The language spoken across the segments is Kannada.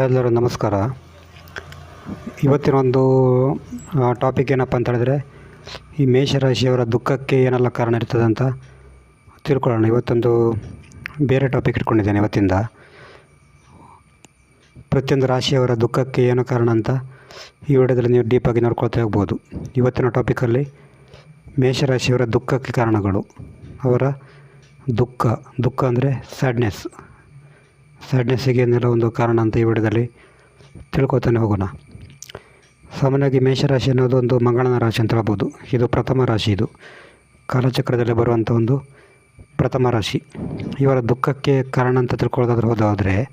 ಎಲ್ಲರೂ ನಮಸ್ಕಾರ. ಇವತ್ತಿನ ಒಂದು ಟಾಪಿಕ್ ಏನಪ್ಪ ಅಂತ ಹೇಳಿದ್ರೆ, ಈ ಮೇಷರಾಶಿಯವರ ದುಃಖಕ್ಕೆ ಏನೆಲ್ಲ ಕಾರಣ ಇರ್ತದೆ ಅಂತ ತಿಳ್ಕೊಳ್ಳೋಣ. ಇವತ್ತೊಂದು ಬೇರೆ ಟಾಪಿಕ್ ಇಟ್ಕೊಂಡಿದ್ದೇನೆ ಇವತ್ತಿಂದ. ಪ್ರತಿಯೊಂದು ರಾಶಿಯವರ ದುಃಖಕ್ಕೆ ಏನು ಕಾರಣ ಅಂತ ಈ ವಿಡಿಯೋದಲ್ಲಿ ನೀವು ಡೀಪಾಗಿ ನೋಡ್ಕೊಳ್ತಾ ಹೋಗ್ಬೋದು. ಇವತ್ತಿನ ಟಾಪಿಕಲ್ಲಿ ಮೇಷರಾಶಿಯವರ ದುಃಖಕ್ಕೆ ಕಾರಣಗಳು. ಅವರ ದುಃಖ. ದುಃಖ ಅಂದರೆ ಸ್ಯಾಡ್ನೆಸ್ ಸ್ಯಾಡ್ನೆಸ್ಸಿಗೆ ಏನೆಲ್ಲ ಒಂದು ಕಾರಣ ಅಂತ ಈ ವಿಡಿಯೋದಲ್ಲಿ ತಿಳ್ಕೊತಾನೆ ಹೋಗೋಣ. ಸಾಮಾನ್ಯವಾಗಿ ಮೇಷರಾಶಿ ಅನ್ನೋದು ಒಂದು ಮಂಗಳನ ರಾಶಿ ಅಂತ ಹೇಳ್ಬೋದು. ಇದು ಪ್ರಥಮ ರಾಶಿ ಇದು. ಕಾಲಚಕ್ರದಲ್ಲಿ ಬರುವಂಥ ಒಂದು ಪ್ರಥಮ ರಾಶಿ. ಇವರ ದುಃಖಕ್ಕೆ ಕಾರಣ ಅಂತ ತಿಳ್ಕೊಳ್ಳೋದಾದ್ರೆ ಹೋದಾದರೆ,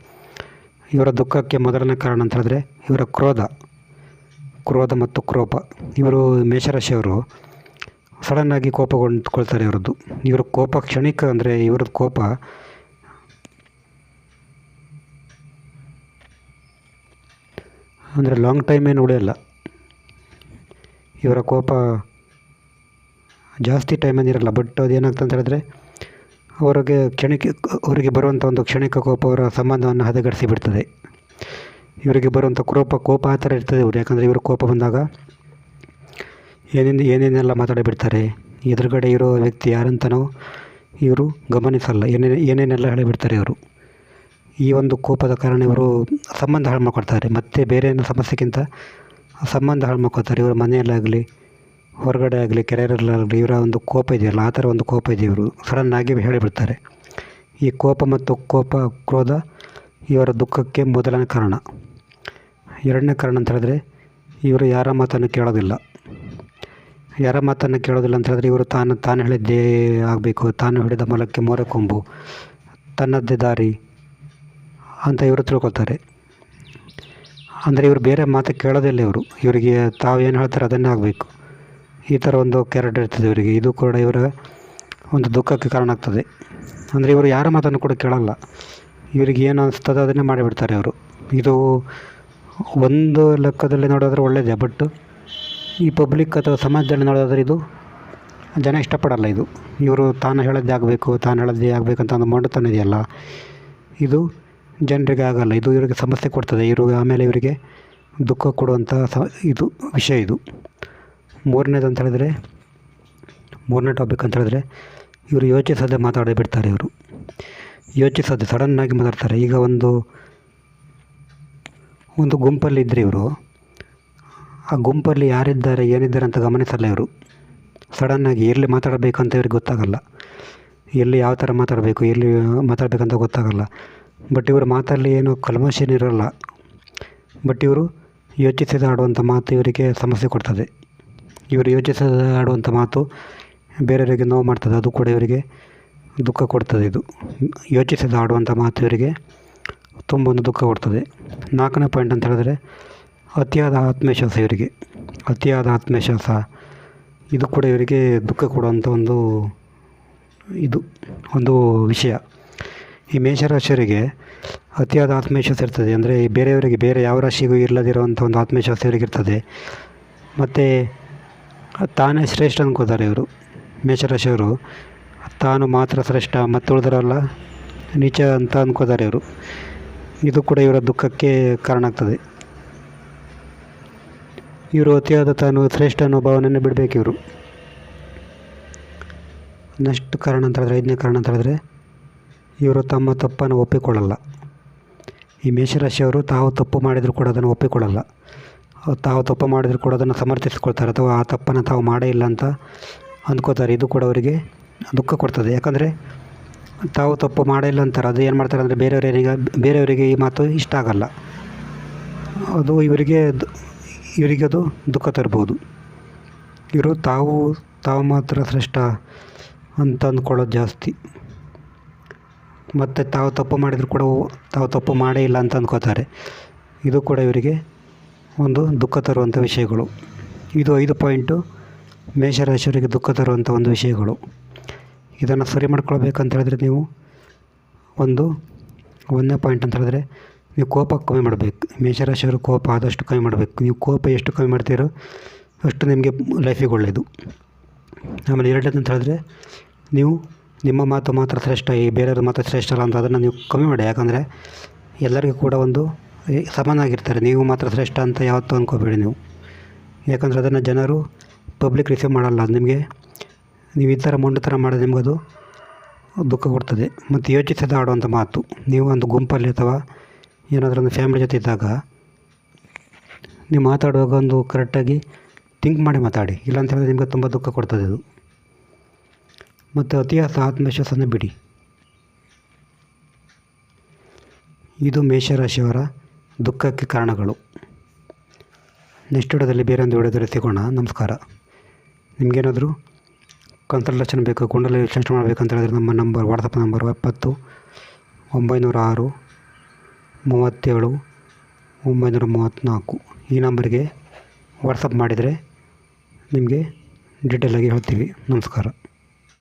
ಇವರ ದುಃಖಕ್ಕೆ ಮೊದಲನೇ ಕಾರಣ ಅಂತ ಹೇಳಿದ್ರೆ ಇವರ ಕ್ರೋಧ. ಕ್ರೋಧ ಮತ್ತು ಕ್ರೋಪ. ಇವರು ಮೇಷರಾಶಿಯವರು. ಸಡನ್ನಾಗಿ ಕೋಪಗೊಂಡ್ಕೊಳ್ತಾರೆ ಇವರದ್ದು. ಇವರ ಕೋಪ ಕ್ಷಣಿಕ ಅಂದರೆ ಇವರದ್ದು ಕೋಪ ಅಂದರೆ ಲಾಂಗ್ ಟೈಮ್ ಏನು ಉಳಿಯಲ್ಲ. ಇವರ ಕೋಪ ಜಾಸ್ತಿ ಟೈಮ್ ಏನಿರಲ್ಲ ಬಟ್ ಅದೇನಾಗ್ತದೆ ಅಂತ ಹೇಳಿದ್ರೆ, ಅವರಿಗೆ ಕ್ಷಣಿಕ ಅವರಿಗೆ ಬರುವಂಥ ಒಂದು ಕ್ಷಣಿಕ ಕೋಪ ಅವರ ಸಂಬಂಧವನ್ನು ಹದಗಡಿಸಿ ಬಿಡ್ತದೆ. ಇವರಿಗೆ ಬರುವಂಥ ಕೋಪ ಕೋಪ ಆ ಥರ ಇರ್ತದೆ ಇವರು. ಯಾಕಂದರೆ ಇವರು ಕೋಪ ಬಂದಾಗ ಏನೇನು, ಏನೇನೆಲ್ಲ ಮಾತಾಡಿಬಿಡ್ತಾರೆ, ಎದುರುಗಡೆ ಇರೋ ವ್ಯಕ್ತಿ ಯಾರಂತನೋ ಇವರು ಗಮನಿಸಲ್ಲ, ಏನೇನು, ಏನೇನೆಲ್ಲ ಹೇಳಿಬಿಡ್ತಾರೆ ಇವರು. ಈ ಒಂದು ಕೋಪದ ಕಾರಣ ಇವರು ಸಂಬಂಧ ಹಾಳು ಮಾಡ್ಕೊಳ್ತಾರೆ. ಮತ್ತು ಬೇರೆ ಏನೋ ಸಮಸ್ಯೆಗಿಂತ ಸಂಬಂಧ ಹಾಳು ಮಾಡ್ಕೊಳ್ತಾರೆ. ಇವರ ಮನೆಯಲ್ಲಾಗಲಿ, ಹೊರಗಡೆ ಆಗಲಿ ಕೆರೆಯರಲ್ಲಾಗಲಿ ಇವರ ಒಂದು ಕೋಪ ಇದೆಯಲ್ಲ, ಆ ಥರ ಒಂದು ಕೋಪ ಇದೆ ಇವರು. ಸಡನ್ನಾಗಿ ಹೇಳಿಬಿಡ್ತಾರೆ. ಈ ಕೋಪ ಮತ್ತು ಕೋಪ, ಕ್ರೋಧ ಇವರ ದುಃಖಕ್ಕೆ ಮೊದಲನೇ ಕಾರಣ. ಎರಡನೇ ಕಾರಣ ಅಂತ ಹೇಳಿದ್ರೆ ಇವರು ಯಾರ ಮಾತನ್ನು ಕೇಳೋದಿಲ್ಲ. ಯಾರ ಮಾತನ್ನು ಕೇಳೋದಿಲ್ಲ ಅಂತ ಹೇಳಿದ್ರೆ ಇವರು ತಾನು ತಾನು ಹೇಳಿದ್ದೇ ಆಗಬೇಕು. ತಾನು ಹಿಡಿದ ಮೊಲಕ್ಕೆ ಮೋರೆ ಕೊಂಬು. ತನ್ನದ್ದೇ ದಾರಿ. ಅಂತ ಇವರು ತಿಳ್ಕೊಳ್ತಾರೆ. ಅಂದರೆ ಇವರು ಬೇರೆ ಮಾತು ಕೇಳೋದಿಲ್ಲ ಇವರು. ಇವರಿಗೆ ತಾವು ಏನು ಹೇಳ್ತಾರೆ ಅದನ್ನೇ ಆಗಬೇಕು. ಈ ಥರ ಒಂದು ಕ್ಯಾರೆಕ್ಟರ್ ಇರ್ತದೆ ಇವರಿಗೆ. ಇದು ಕೂಡ ಇವರ ಒಂದು ದುಃಖಕ್ಕೆ ಕಾರಣ ಆಗ್ತದೆ. ಅಂದರೆ ಇವರು ಯಾರ ಮಾತನ್ನು ಕೂಡ ಕೇಳಲ್ಲ. ಇವರಿಗೆ ಏನು ಅನಿಸ್ತದೆ ಅದನ್ನೇ ಮಾಡಿಬಿಡ್ತಾರೆ ಅವರು ಇದು ಒಂದು ಲೆಕ್ಕದಲ್ಲಿ ನೋಡೋದ್ರೆ ಒಳ್ಳೆಯದೇ ಬಟ್ ಈ ಪಬ್ಲಿಕ್ ಅಥವಾ ಸಮಾಜದಲ್ಲಿ ನೋಡೋದ್ರೆ ಇದು ಜನ ಇಷ್ಟಪಡಲ್ಲ ಇದು. ಇವರು ತಾನು ಹೇಳೋದೇ ಆಗಬೇಕು, ತಾನು ಹೇಳೋದೇ ಆಗಬೇಕಂತ ಒಂದು ಮೊಂಡತನ ಇದೆಯಲ್ಲ. ಇದು ಜನರಿಗೆ ಆಗಲ್ಲ ಇದು ಇವರಿಗೆ ಸಮಸ್ಯೆ ಕೊಡ್ತದೆ. ಇವರು ಆಮೇಲೆ ಇವರಿಗೆ ದುಃಖ ಕೊಡುವಂಥ ಸ, ಇದು ವಿಷಯ ಇದು. ಮೂರನೇದು ಅಂತ ಹೇಳಿದ್ರೆ, ಮೂರನೇ ಟಾಪಿಕ್ ಅಂತ ಹೇಳಿದ್ರೆ, ಇವರು ಯೋಚಿಸದೆ ಮಾತಾಡಿ ಬಿಡ್ತಾರೆ ಇವರು. ಯೋಚಿಸದೆ ಸಡನ್ನಾಗಿ ಮಾತಾಡ್ತಾರೆ. ಈಗ ಒಂದು ಒಂದು ಗುಂಪಲ್ಲಿ ಇದ್ದರೆ ಇವರು, ಆ ಗುಂಪಲ್ಲಿ ಯಾರಿದ್ದಾರೆ, ಏನಿದ್ದಾರೆ ಅಂತ ಗಮನಿಸಲ್ಲ ಇವರು. ಸಡನ್ನಾಗಿ ಎಲ್ಲಿ ಮಾತಾಡಬೇಕು ಅಂತ ಇವ್ರಿಗೆ ಗೊತ್ತಾಗಲ್ಲ. ಎಲ್ಲಿ ಯಾವ ಥರ ಮಾತಾಡಬೇಕು, ಎಲ್ಲಿ ಮಾತಾಡಬೇಕಂತ ಗೊತ್ತಾಗಲ್ಲ. ಬಟ್ ಇವರ ಮಾತಲ್ಲಿ ಏನು ಕಲ್ಮಶನ್ ಬಟ್ ಇವರು ಯೋಚಿಸದೆ ಆಡುವಂಥ ಮಾತು ಇವರಿಗೆ ಸಮಸ್ಯೆ ಕೊಡ್ತದೆ. ಇವರು ಯೋಚಿಸದೆ ಆಡುವಂಥ ಮಾತು ಬೇರೆಯವರಿಗೆ ನೋವು ಮಾಡ್ತದೆ. ಅದು ಕೂಡ ಇವರಿಗೆ ದುಃಖ ಕೊಡ್ತದೆ ಇದು. ಯೋಚಿಸದೆ ಆಡುವಂಥ ಮಾತು ಇವರಿಗೆ ತುಂಬ ಒಂದು ದುಃಖ ಕೊಡ್ತದೆ. ನಾಲ್ಕನೇ ಪಾಯಿಂಟ್ ಅಂತ ಹೇಳಿದ್ರೆ ಅತಿಯಾದ ಆತ್ಮವಿಶ್ವಾಸ ಇವರಿಗೆ. ಅತಿಯಾದ ಆತ್ಮವಿಶ್ವಾಸ. ಇದು ಕೂಡ ಇವರಿಗೆ ದುಃಖ ಕೊಡುವಂಥ ಒಂದು ಇದು, ಒಂದು ವಿಷಯ. ಈ ಮೇಷರಾಶಿಯವರಿಗೆ ಅತಿಯಾದ ಆತ್ಮವಿಶ್ವಾಸ ಇರ್ತದೆ. ಅಂದರೆ ಬೇರೆಯವರಿಗೆ ಬೇರೆ ಯಾವ ರಾಶಿಗೂ ಇಲ್ಲದಿರುವಂಥ ಒಂದು ಆತ್ಮವಿಶ್ವಾಸ ಇವರಿಗೆ ಇರ್ತದೆ. ಮತ್ತು ತಾನೇ ಶ್ರೇಷ್ಠ ಅಂದ್ಕೋತಾರೆ ಇವರು, ಮೇಷರಾಶಿಯವರು. ತಾನು ಮಾತ್ರ ಶ್ರೇಷ್ಠ ಮತ್ತು ಉಳಿದ್ರಲ್ಲ ನೀಚ ಅಂತ ಅಂದ್ಕೋತಾರೆ ಇವರು. ಇದು ಕೂಡ ಇವರ ದುಃಖಕ್ಕೆ ಕಾರಣ ಆಗ್ತದೆ. ಇವರು ಅತಿಯಾದ ತಾನು ಶ್ರೇಷ್ಠ ಅನ್ನೋ ಭಾವನೆಯನ್ನು ಬಿಡಬೇಕು ಇವರು. ನೆಕ್ಸ್ಟ್ ಕಾರಣ ಅಂತ ಹೇಳಿದ್ರೆ, ಐದನೇ ಕಾರಣ ಅಂತ ಹೇಳಿದ್ರೆ ಇವರು ತಮ್ಮ ತಪ್ಪನ್ನು ಒಪ್ಪಿಕೊಳ್ಳಲ್ಲ. ಈ ಮೇಷರಾಶಿಯವರು ತಾವು ತಪ್ಪು ಮಾಡಿದರೂ ಕೂಡ ಅದನ್ನು ಒಪ್ಪಿಕೊಳ್ಳಲ್ಲ. ತಾವು ತಪ್ಪು ಮಾಡಿದರೂ ಕೂಡ ಅದನ್ನು ಸಮರ್ಥಿಸ್ಕೊಳ್ತಾರೆ ಅಥವಾ ಆ ತಪ್ಪನ್ನು ತಾವು ಮಾಡೇ ಇಲ್ಲ ಅಂತ ಅಂದ್ಕೋತಾರೆ. ಇದು ಕೂಡ ಅವರಿಗೆ ದುಃಖ ಕೊಡ್ತದೆ. ಯಾಕಂದರೆ ತಾವು ತಪ್ಪು ಮಾಡೇ ಇಲ್ಲ ಅಂತಾರೆ. ಅದು ಏನು ಮಾಡ್ತಾರೆ ಅಂದರೆ ಬೇರೆಯವರಿಗೆ ಬೇರೆಯವರಿಗೆ ಈ ಮಾತು ಇಷ್ಟ ಆಗಲ್ಲ. ಅದು ಇವರಿಗೆ ಇವರಿಗೆ ಅದು ದುಃಖ ತರ್ಬೋದು. ಇವರು ತಾವು ತಾವು ಮಾತ್ರ ಶ್ರೇಷ್ಠ ಅಂತ ಅಂದ್ಕೊಳ್ಳೋದು ಜಾಸ್ತಿ. ಮತ್ತು ತಾವು ತಪ್ಪು ಮಾಡಿದರೂ ಕೂಡ ತಾವು ತಪ್ಪು ಮಾಡೇ ಇಲ್ಲ ಅಂತ ಅಂದ್ಕೋತಾರೆ. ಇದು ಕೂಡ ಇವರಿಗೆ ಒಂದು ದುಃಖ ತರುವಂಥ ವಿಷಯಗಳು. ಇದು ಐದು ಪಾಯಿಂಟು ಮೇಷರಾಶಿಯವರಿಗೆ ದುಃಖ ತರುವಂಥ ಒಂದು ವಿಷಯಗಳು. ಇದನ್ನು ಸರಿ ಮಾಡ್ಕೊಳ್ಬೇಕಂತ ಹೇಳಿದ್ರೆ ನೀವು ಒಂದು ಒಂದನೇ ಪಾಯಿಂಟ್ ಅಂತ ಹೇಳಿದ್ರೆ ನೀವು ಕೋಪ ಕಮ್ಮಿ ಮಾಡಬೇಕು. ಮೇಷರಾಶಿಯವರು ಕೋಪ ಆದಷ್ಟು ಕಮ್ಮಿ ಮಾಡಬೇಕು. ನೀವು ಕೋಪ ಎಷ್ಟು ಕಮ್ಮಿ ಮಾಡ್ತೀರೋ ಅಷ್ಟು ನಿಮಗೆ ಲೈಫಿಗೆ ಒಳ್ಳೆಯದು ಆಮೇಲೆ ಎರಡನೇದು ಅಂತ ಹೇಳಿದ್ರೆ ನೀವು ನಿಮ್ಮ ಮಾತು ಮಾತ್ರ ಶ್ರೇಷ್ಠ, ಈ ಬೇರೆಯವ್ರ ಮಾತು ಶ್ರೇಷ್ಠ ಅಲ್ಲ ಅಂತ ಅದನ್ನು ನೀವು ಕಮ್ಮಿ ಮಾಡಿ. ಯಾಕಂದರೆ ಎಲ್ಲರಿಗೂ ಕೂಡ ಒಂದು ಸಮಾನಾಗಿರ್ತಾರೆ. ನೀವು ಮಾತ್ರ ಶ್ರೇಷ್ಠ ಅಂತ ಯಾವತ್ತೂ ಅಂದ್ಕೋಬೇಡಿ ನೀವು. ಯಾಕಂದರೆ ಅದನ್ನು ಜನರು ಪಬ್ಲಿಕ್ ರಿಸೀವ್ ಮಾಡಲ್ಲ. ನಿಮಗೆ, ನೀವು ಈ ಥರ ಮೊಂಡುತನ ಮಾಡೋದು ನಿಮಗದು ದುಃಖ ಕೊಡ್ತದೆ. ಮತ್ತು ಯೋಚಿಸದ ಆಡುವಂಥ ಮಾತು. ನೀವು ಒಂದು ಗುಂಪಲ್ಲಿ ಅಥವಾ ಏನಾದರೂ ಒಂದು ಫ್ಯಾಮಿಲಿ ಜೊತೆ ಇದ್ದಾಗ ನೀವು ಮಾತಾಡುವಾಗ ಒಂದು ಕರೆಕ್ಟಾಗಿ ಥಿಂಕ್ ಮಾಡಿ ಮಾತಾಡಿ. ಇಲ್ಲಾಂತ ಹೇಳಿದ್ರೆ ನಿಮಗೆ ತುಂಬ ದುಃಖ ಕೊಡ್ತದೆ ಅದು. ಮತ್ತು ಅತಿಯಾದ ಆತ್ಮವಿಶ್ವಾಸನ ಬಿಡಿ. ಇದು ಮೇಷರಾಶಿಯವರ ದುಃಖಕ್ಕೆ ಕಾರಣಗಳು. ನೆಕ್ಸ್ಟ್ ವಿಡಿಯೋದಲ್ಲಿ ಬೇರೆ ಒಂದು ಸಿಗೋಣ. ನಮಸ್ಕಾರ. ನಿಮಗೇನಾದರೂ ಕನ್ಸಲ್ಟೇಷನ್ ಬೇಕು ಕುಂಡಲಿ ವಿಶ್ಲೇಷಣೆ ಮಾಡಬೇಕಂತ ಹೇಳಿದ್ರೆ ನಮ್ಮ ನಂಬರ್ ವಾಟ್ಸಪ್ ನಂಬರ್ ಎಪ್ಪತ್ತು ಒಂಬೈನೂರ ಆರು ಮೂವತ್ತೇಳು ಒಂಬೈನೂರ ಮೂವತ್ತ್ನಾಲ್ಕು ಈ ನಂಬರಿಗೆ ವಾಟ್ಸಪ್ ಮಾಡಿದರೆ ನಿಮಗೆ ಡೀಟೇಲಾಗಿ ಹೇಳ್ತೀವಿ. ನಮಸ್ಕಾರ.